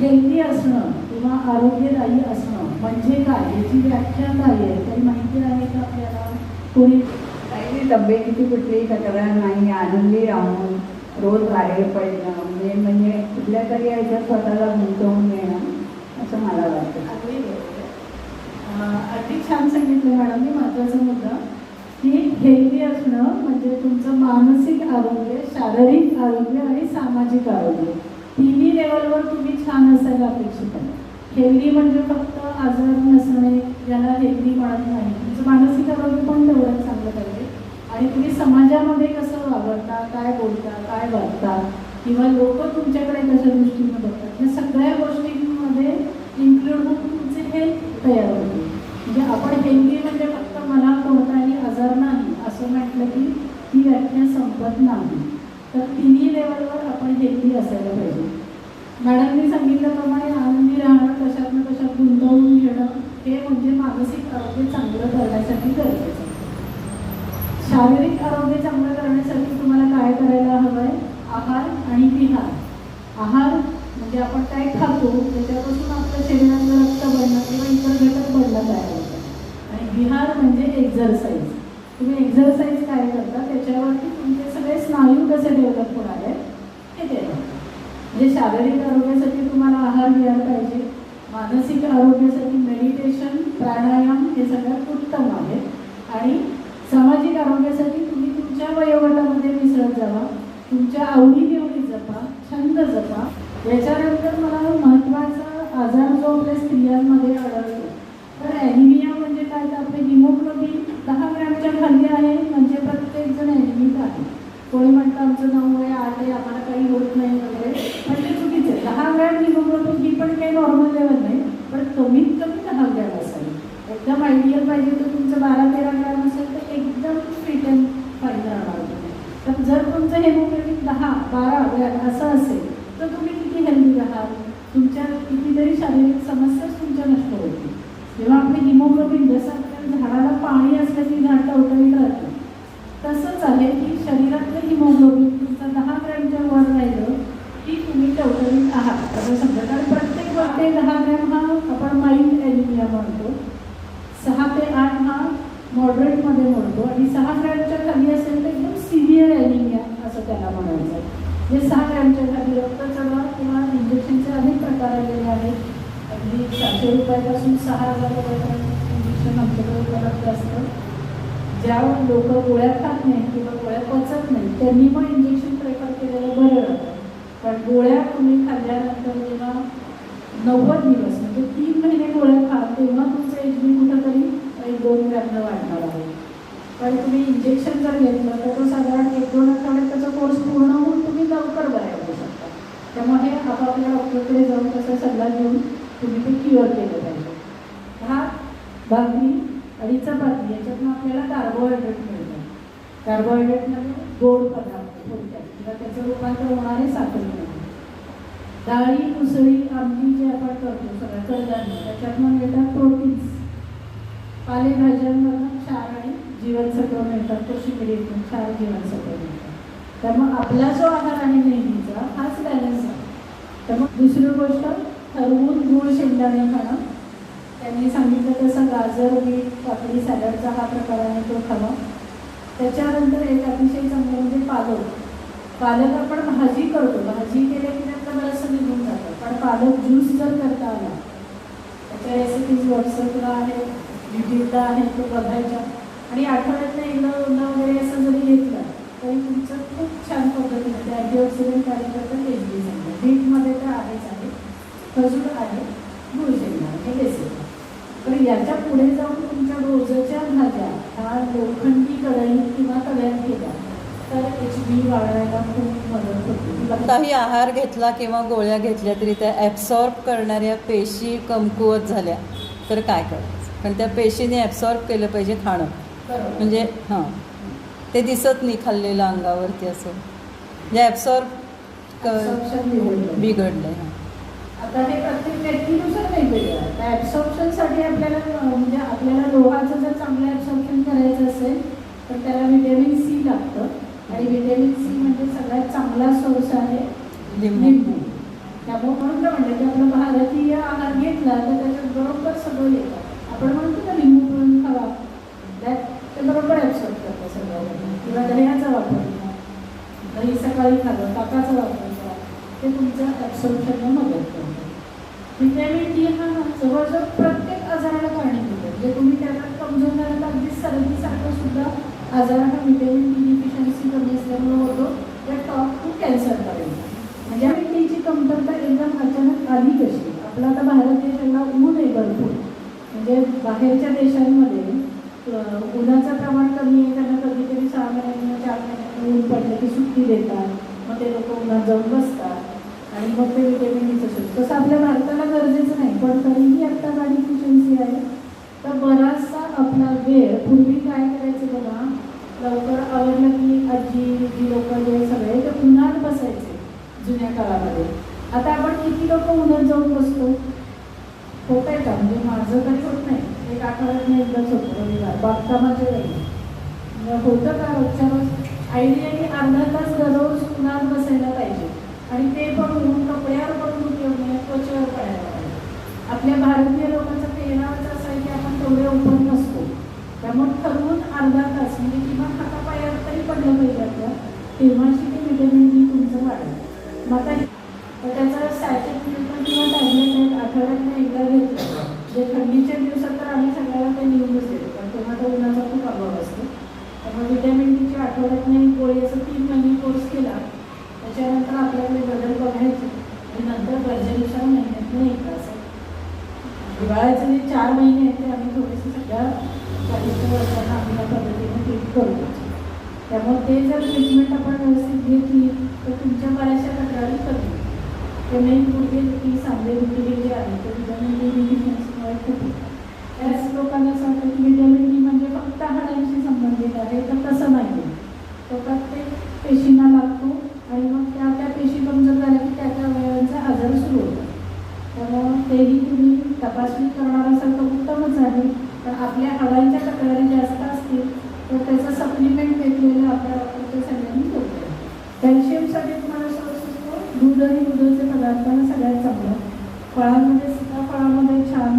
Healthy असणं किंवा आरोग्यदायी असणं म्हणजे काय? याची व्याख्या काय आहे? काही माहिती आहे का आपल्याला? कोणी? काही तब्येतीची कुठलीही तक्रार नाही आनंदी राहून रोज बाहेर पडणं मेन म्हणजे कुठल्या तरी याच्यात स्वतःला गुंतवून घेणं असं मला वाटतं. अगदी छान सांगितलं मॅडम मी महत्त्वाचा मुद्दा. की हेल्दी असणं म्हणजे तुमचं मानसिक आरोग्य शारीरिक आरोग्य आणि सामाजिक आरोग्य. तिन्ही लेवलवर तुम्ही छान असायला अपेक्षित आहे. हेल्दी म्हणजे फक्त आजार नसणे याला हेल्दी म्हणत नाही. तुमचं मानसिक आरोग्य पण तेवढंच चांगलं पाहिजे. आणि तुम्ही समाजामध्ये कसं वावरता काय बोलता काय वागता किंवा लोक तुमच्याकडे कशा दृष्टीने बघतात या सगळ्या गोष्टींमध्ये इन्क्लूड होऊन तुमचे हेल्थ तयार होते. म्हणजे आपण हेल्दी म्हणजे फक्त मला कोणताही आजार नाही असं म्हटलं की ती व्याख्या संपत नाही. तर तिन्ही लेवलवर आपण हेल्दी असायला पाहिजे. मॅडमनी सांगितल्याप्रमाणे आनंदी राहणं कशात ना कशात गुंतवून घेणं हे म्हणजे मानसिक आरोग्य चांगलं करण्यासाठी गरजेचं शारीरिक आरोग्य चांगलं करण्यासाठी तुम्हाला काय करायला हवं आहे आहार आणि विहार आहार म्हणजे आपण काय खातो त्याच्यापासून आपल्या शरीरातलं रक्त बनणं किंवा इतर घटक बनणं तयार होतं आणि विहार म्हणजे एक्झरसाईज तुम्ही एक्झरसाईज काय करता त्याच्यावरती तुमचे सगळे स्नायू कसे डेव्हलप होणार आहेत हे ते म्हणजे शारीरिक आरोग्यासाठी तुम्हाला आहार विहार पाहिजे मानसिक आरोग्यासाठी मेडिटेशन प्राणायाम हे सगळ्यात उत्तम आहे आणि सामाजिक आरोग्यासाठी तुम्ही तुमच्या वयोगटामध्ये मिसळत जावा आवडी आवडीनिवडी जपा छंद जपा. याच्यानंतर मला महत्त्वाचा आजार जो आपल्या स्त्रियांमध्ये आढळतो तर ॲनिमिया म्हणजे काय? तर आपले हिमोग्लोबिन दहा ग्रॅमच्या खाली आहे म्हणजे प्रत्येकजण ॲनिमिक आहे. कोणी म्हणतं आमचं नऊ आहे आठ आहे आम्हाला काही होत नाही वगैरे. पण ते चुकीचं आहे. दहा ग्रॅम हिमोग्लोबिन ही पण काही नॉर्मल लेवल नाही पण कमीत कमी दहा ग्रॅम असावी. एकदम आयडियल पाहिजे तर तुमचं बारा तेरा ग्रॅम असेल तर एकदम फिट अँड फाईन राहणार तुम्ही तर जर तुमचं हेमोग्लोबिन दहा बारा असं असेल तर तुम्ही किती हेल्दी राहाल तुमच्या कितीतरी शारीरिक समस्याच तुमच्या नष्ट होतील जेव्हा आपले हिमोग्लोबिन जसं आपल्या झाडाला पाणी असलं की झाड टवटवीत राहतं तसंच आहे की शरीरातलं हिमोग्लोबिन तुमचं दहा ग्रॅमच्या वर राहिलं की तुम्ही टवटवीत आहात असं समजा कारण प्रत्येक गोष्टी दहा ग्रॅम हा आपण माइल्ड ॲनिमिया म्हणतो सहा ते आठ हा मॉडरेटमध्ये म्हणतो आणि सहा ग्रॅमच्या खाली असेल तर एकदम सिव्हिअर ॲनिमिया असं त्याला म्हणायचं म्हणजे सहा ग्रॅमच्या खाली रक्तचढा किंवा इंजेक्शनचे अनेक प्रकार आलेले आहेत पाचशे रुपयापासून सहा हजार रुपयापर्यंत इंजेक्शन आमच्याकडे उपलब्ध असतं. ज्या लोक गोळ्या खात नाही किंवा गोळ्या पचत नाही त्यांनी पण इंजेक्शन प्रेफर केलेलं बरं राहतं पण गोळ्या तुम्ही खाल्ल्यानंतर जेव्हा नव्वद दिवस म्हणजे तीन महिने गोळ्या खा तेव्हा तुमचं एज बी कुठंतरी एक दोन ग्रॅमनं वाढणार आहे पण तुम्ही इंजेक्शन जर घेतलं तर तो साधारण एक दोन आठवड्यात त्याचा कोर्स पूर्ण होऊन तुम्ही लवकर बऱ्या होऊ शकता त्यामुळे आपापल्या डॉक्टरकडे जाऊन त्याचा सल्ला घेऊन तुम्ही ते क्युअर केलं पाहिजे भात भाकरी याच्यातून आपल्याला कार्बोहायड्रेट मिळतं. कार्बोहायड्रेटमध्ये म्हणजे गोड पदार्थ थोडक्यात किंवा त्याचं रूपांतर होणारे साखरेमध्ये डाळी उसळी आमटी जे आपण करतो सगळं कडधान्य त्याच्यातून मिळतात प्रोटीन्स पालेभाज्यांमधून क्षार आणि जीवनसत्व मिळतात. कोशिंबिरीतून क्षार जीवनसत्व मिळतात. तर मग आपला जो आहार आहे नेहमीचा हाच बॅलन्स आहे. तर मग दुसरी गोष्ट ठरवून गूळ शेंगदाणे खाणं. त्यांनी सांगितलं तसं गाजर बीट काकडी सॅलडचा हा प्रकार आहे तो खावा त्याच्यानंतर एक अतिशय चांगलं म्हणजे पालक. पालक आपण भाजी करतो. भाजी केल्या की त्यातलं बरंचसं निघून जातं. पण पालक ज्यूस जर करता आला त्याच्या रेसिपीज व्हॉट्सअपला आहे युट्यूबला आहे तो बघायचा. आणि आठवड्यातनं एकदा दोनदा वगैरे असं जरी घेतलं तरी तुमचं खूप छान पद्धतीने ते अँटीऑक्सिडंट कार्यकर्ता करतं एच बीटमध्ये तर आहेच आहे. खजूर आहे गुळशेंगा हे बेसिक आहे. तर याच्यापुढे जाऊन तुमच्या रोजच्या भाज्या ह्या लोखंडी कढईत किंवा तव्यात केल्या तर एच बी वाढवायला खूप मदत होते. कोणताही आहार घेतला किंवा गोळ्या घेतल्या तरी त्या ॲब्सॉर्ब करणाऱ्या पेशी कमकुवत झाल्या. तर काय करायचं? कारण त्या पेशीने ॲब्सॉर्ब केलं पाहिजे खाणं. म्हणजे हां. ते दिसत नाही खाल्लेलं अंगावरती असं. म्हणजे ॲब्सॉर्ब बिघडलं. बिघडलं हां. आता हे प्रत्येक वेगवेगळं आहे ॲब्सॉर्प्शनसाठी आपल्याला म्हणजे आपल्याला लोहाचं जर चांगलं ॲब्सॉर्प्शन करायचं असेल तर त्याला व्हिटॅमिन सी लागतं. आणि व्हिटॅमिन सी म्हणजे सगळ्यात चांगला सोर्स आहे लिंबू. त्यामुळे म्हणून काय म्हणलं की आपलं घेतला तर त्याच्यात बरोबर सगळं येतं. आपण म्हणतो ना लिंबू पिळून खावा. त्यात ते बरोबर ॲब्सॉर्ब करतं सगळं. किंवा दह्याचा वापर. दही सकाळी खाल्लं ताकाचा वापर केला ते तुमचं ॲब्सॉर्प्शनला मदत करतं. व्हिटॅमिन डी हा जवळजवळ प्रत्येक आजाराला कारणीभूत आहे म्हणजे तुम्ही त्याला कमजोर झाला तर अगदी सर्दीसारखं सुद्धा आजार हा व्हिटॅमिन डी डिफिशियन्सी कमी असल्यामुळे होतो. त्या टॉप टू कॅन्सरपर्यंत म्हणजे व्हिटॅमिन डीची कमतरता एकदम अचानक आली कशी? आपला आता भारत देश एवढा ऊन आहे भरपूर. म्हणजे बाहेरच्या देशांमध्ये उन्हाचं प्रमाण कमी आहे. त्यांना कधीतरी सहा महिन्यांना चार महिन्यांना ऊन पडलं की सुट्टी देतात. मग ते लोक उन्हात जाऊन बसतात. आणि मग ते व्हिटॅमिन डीचं शोध तसं आपल्या भारताला गरजेचं नाही पण तरीही आता गाडी इफिशियन्सी आहे. तर बराचसा आपला वेळ पूर्वी काय करायचं बघा लवकर आवडलं की आजी जी लोक जे सगळे ते उन्हात बसायचे जुन्या काळामध्ये. आता आपण किती लोक उन्हात जाऊन बसतो? होत आहे का? म्हणजे माझं तरी होत नाही. एक आठवड्यात नाही एकदाच होतं रविवार म्हणजे बागकामाच्या वेळी. मग होतं का? रोजच्या रोज आयडियाने अर्धा तास दररोज उन्हात बसायला पाहिजे. आणि ते बघून कपड्यावर बघून उपयोग नाही त्वचेवर पडायला पाहिजे आपल्या भारतीय लोकांचा पेहरावच असं आहे की आपण तेवढे ओपन नसतो. त्यामुळे ठरवून अर्धा तास म्हणजे किमान हातापायावर तरी पडलं पाहिजे आपलं तेव्हाशी ते व्हिटॅमिन डी तुमचं वाढेल. मग आता त्याचा सॅचेट पण किंवा टॅबलेट आठवड्यातनं एकदा घेतलं. जे थंडीच्या दिवसात तर आम्ही सगळ्याला ते निवडूनच देतो कारण तेव्हा तर उन्हाचा खूप अभाव असतो. त्यामुळे विटॅमिन डीची आठवड्यातनं एक गोळी असं तीन महिने कोर्स केला त्याच्यानंतर आपल्याला बदल बघायचे. आणि नंतर गरजेनुसार महिन्यातून एकदा असं? हिवाळ्याचे जे चार महिने आहेत ते आम्ही थोडेसे सगळ्या चाळीसच्या वर्षांना आम्ही या पद्धतीने ट्रीट करू. त्यामुळे ते जर ट्रीटमेंट आपण व्यवस्थित घेतली तर तुमच्या बऱ्याचशा तक्रारी कमी ते मेन गुडघे की सांधे दुखी जे आहे ते व्हिटॅमिन डी डिफिशियन्सीमुळे खूप होतं. त्याच लोकांना असं वाटतं की व्हिटॅमिन डी म्हणजे फक्त हाडांशी संबंधित आहे तर तसं नाही आहे तो प्रत्येक पेशींना लागतो आणि मग त्या त्या पेशी कमजोर झाल्या की त्या त्या वयांचा आजार सुरू होतो त्यामुळं तेही तुम्ही तपासणी करणार असाल तर उत्तमच आहे पण आपल्या हाडांच्या तक्रारी जास्त असतील तर त्याचं सप्लिमेंट घेतलेलं आपल्या वापरच्या सगळ्यांनी होतं कॅल्शियमसाठी तुम्हाला सोर्स असतो दूध आणि दुधाचे पदार्थ हा सगळ्यात चांगलं फळांमध्ये सुद्धा फळामध्ये छान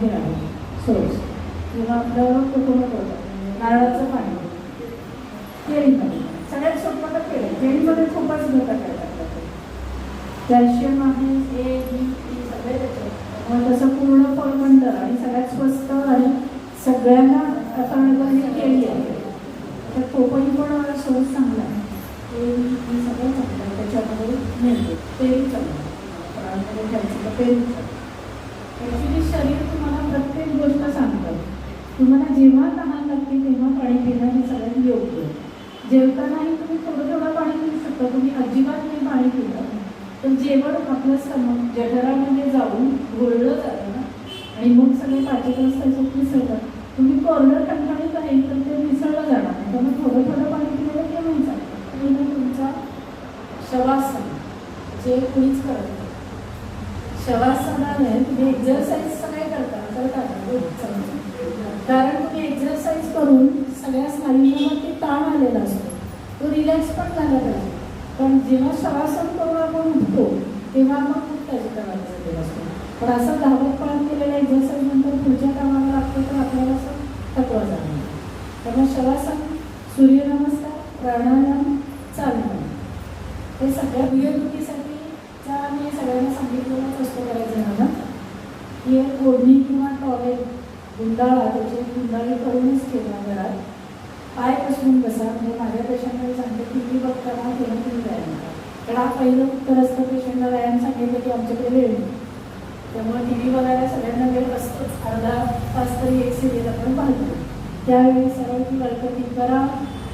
हे आहे सोर्स किंवा आपलं कोकोनट होतं नारळाचं पाणी. केळीमध्ये. सगळ्यात सोपं तर केळी. केळीमध्ये खूपच घटक आहेत कॅल्शियम आहे ए बी सगळे त्याच्यात मग तसं पूर्ण फळमंडळ आणि सगळ्यात स्वस्त आणि सगळ्यांना अफोर्डेबल ही केळी आहे तर पोपई पण सोर्स चांगला आहे ए बी टी सगळं चांगलं आहे त्याच्यामध्ये मिळते पेरू चांगलं आहे. फळांमध्ये घ्यायचं तर पेरू ॲक्च्युली शरीर तुम्हाला प्रत्येक गोष्ट सांगतं तुम्हाला जेव्हा तहान लागते तेव्हा पाणी पिणं हे सगळ्यात योग्य आहे. जेवतानाही तुम्ही थोडं थोडं पाणी पिऊ शकता तुम्ही अजिबात नाही पाणी पिलं तर जेवण आपलं समोर जठरामध्ये जाऊन घोळलं जातं ना आणि मग सगळे पाचक त्याच्यात मिसळतात तुम्ही कोरडं ठणठणीत आहे तर ते मिसळलं जाणार नाही. त्यामुळे थोडं थोडं पाणी तुम्हाला घेऊन चालतं तुम्ही तुमचा शवासन जे कुणीच करत नाही. शवासनाने तुम्ही एक्झरसाईज सगळे करता करता हो, कारण तुम्ही एक्झरसाईज करून सगळ्या स्नायूंवरती ताण आलेला असतो. तो रिलॅक्स पण झाला पाहिजे. पण जेव्हा शवासन करून आपण उठतो तेव्हा मग खूप त्याच्या कामात असतो. पण असं धावत पळत केलेलं एक्झरसाईज नंतर पुढच्या कामात लागतो तर आपल्याला असं थकवा जाणार त्यामुळे शवासन सूर्यनमस्कार प्राणायाम चालणं हे सगळ्या विरदुखीसाठी मी सगळ्यांना सांगितलेलाच असतो बऱ्याच जणांना की एक ओढणी किंवा टॉवेल गुंडाळा त्याची गुंडाळी करूनच ठेवा घरात. पाय पसरून बसा म्हणजे माझ्या पेशंटला सांगते टी व्ही बघताना तेव्हा तुम्ही व्यायाम करा. कारण हा पहिलं उत्तर असतं पेशंटला व्यायाम सांगितलं की आमच्याकडे वेळ नाही. त्यामुळे टी व्ही बघायला सगळ्यांना वेळ असतोच. अर्धा तास तरी एक सिरियल आपण पाहतो. त्यावेळी सरळ ती वळकटी करा.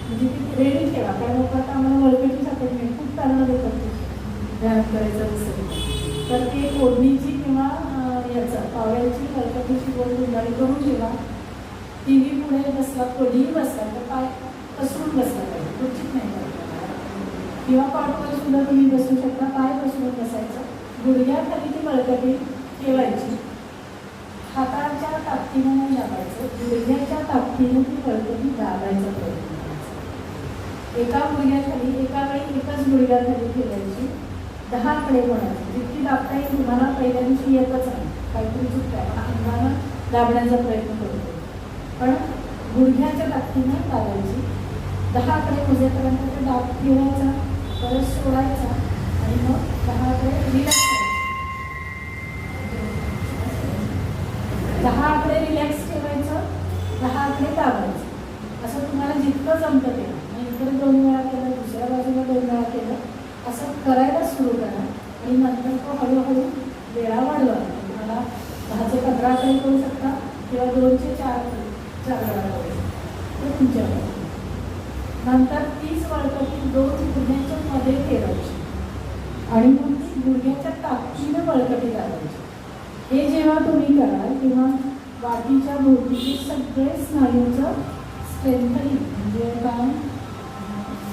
म्हणजे ती रेडी ठेवा. कारण लोक आता आम्हाला वळकटी सापडली नाही खूप कारणं देतात व्यायाम करायचं असेल तर ती ओढणीची किंवा याचं पावळ्याची वळकटीची गोल गुंडाळी करून ठेवा. टी व्ही पुढे बसला कधीही बसला तर पाय पसरून बसला पाहिजे. खुर्चीत नाही. किंवा कॉटवर सुद्धा तुम्ही बसू शकता. पाय पसरून बसायचं. गुडघ्याखाली ती बळकटी ठेवायची. हाताच्या ताकदीनं नाही दाबायचं गुडघ्याच्या ताकदीनं ती कळकटी दाबायचा प्रयत्न करायचा. एका गुडघ्याखाली एका वेळी एकाच गुडघ्याखाली ठेवायची. दहा कडे कोणाची? जितकी दाबता येईल तुम्हाला पहिल्या दिवशी येतच आहे. काहीतरी चुकतं आहे. आपण अंगानं दाबण्याचा प्रयत्न करतो पण गुडघ्याच्या ताकदीनं दाबायची दहा आकडे मोजेपर्यंत ते दाब फिरायचा परत सोडायचा आणि मग दहा आकडे रिलॅक्स करायचे दहा आकडे रिलॅक्स ठेवायचं दहा आकडे दाबायचं. असं तुम्हाला जितकं जमतं ते. आणि इकडे दोन वेळा केलं दुसऱ्या बाजूला दोन वेळा केलं. असं करायला सुरू करा. आणि नंतर तो हळूहळू वेळा वाढवा. तुम्हाला दहाचे पंधरा आकडे करू शकता किंवा दोनचे चार चार वेळा करू शकता. ते तुमच्याकडे नंतर तीच वळकटी दोन गुडघ्यांच्या मध्ये ठेवायची आणि मग ती गुडघ्याच्या ताकदीनं बळकटी लावायची हे जेव्हा तुम्ही कराल तेव्हा वाटीच्या भोवतीचे सगळे स्नायूंचं स्ट्रेंथनिंग म्हणजे काय?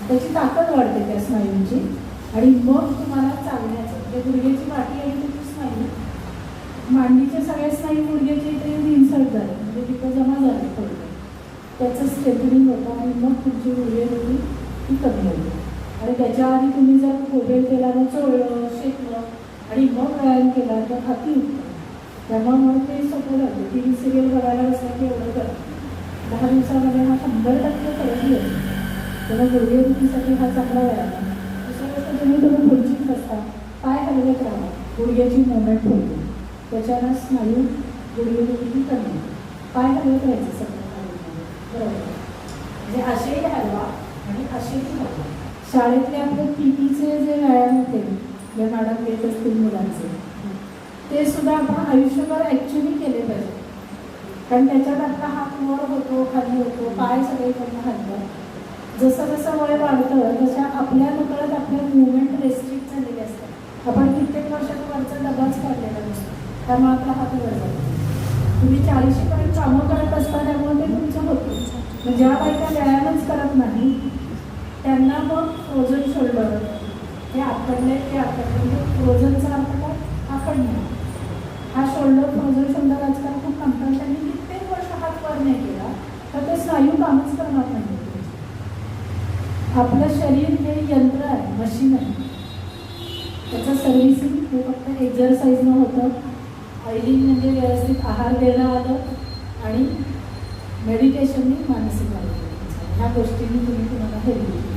त्याची ताकद वाढते त्या स्नायूंची. आणि मग तुम्हाला चालण्याचं म्हणजे गुडघ्याची वाटी आणि त्याची स्नायू. मांडीचे सगळे स्नायू गुडघ्याचे इथे येऊन इन्सर्ट झाले. म्हणजे तिथं जमा झाले थोडं. त्याचं स्ट्रेंथनिंग होतं आणि मग तुमची गुडघे होती ती कमी होते. आणि त्याच्या आधी तुम्ही जर खोबेल तेलानं चोळलं शेकलं आणि मग व्यायाम केला तर हाती उत्तम तेव्हा मग ते सोपं जातं टी व्ही सिरियल बघायला बसलं की एवढं करा. दहा दिवसामध्ये हा शंभर टक्के फरक त्याला तेव्हा गुडघेदुखीसाठी हा चांगला व्यायाम आहे. दुसरं गोष्ट तुम्ही तुम्ही खुर्चीत बसता. पाय हलवत राहा गुडघ्याची मुवमेंट होते. त्याच्यानं स्नायू गुडघेदुखी कमी होते. पाय हलवत राहायचे सगळं. बरोबर. म्हणजे असेही हलवा आणि असेही हलवा. शाळेतले आपले पी टीचे जे व्यायाम होते जे मॅडम घेत असतील मुलांचे ते सुद्धा आपण आयुष्यभर ॲक्च्युली केले पाहिजे. कारण त्याच्यात आपला हात वर होतो खाली होतो पाय सगळीकडनं हलतात जसं जसं वय वाढतं तशा आपल्या नकळत आपल्या मुवमेंट रेस्ट्रिक्ट झालेले असतात. आपण कित्येक वर्षात वरचा डबाच काढलेला नसतो. त्यामुळे आपला हात वर जातो. तुम्ही चाळीशीपर्यंत कामं करत असता त्यामुळे ते तुमचं होतं. ज्या बायका व्यायामच करत नाही त्यांना मग फ्रोझन शोल्डर हे आकडले ते आकडले. म्हणजे फ्रोझनचा अर्थ काय? आकडणे. हा शोल्डर फ्रोझन शोल्डर आजकाल खूप कंपल्सरी त्यांनी कित्येक वर्ष हात वर नाही केला. तर ते स्नायू कामच करणार नाही. आपलं शरीर हे यंत्र आहे मशीन आहे. त्याचं सर्व्हिसिंग हे फक्त एक्झरसाईजनं होतं. ऑइलिंग म्हणजे व्यवस्थित आहार देणं आलं आणि मेडिटेशननी मानसिक आरोग्य ह्या गोष्टींनी तुम्ही तुम्हाला हेल्प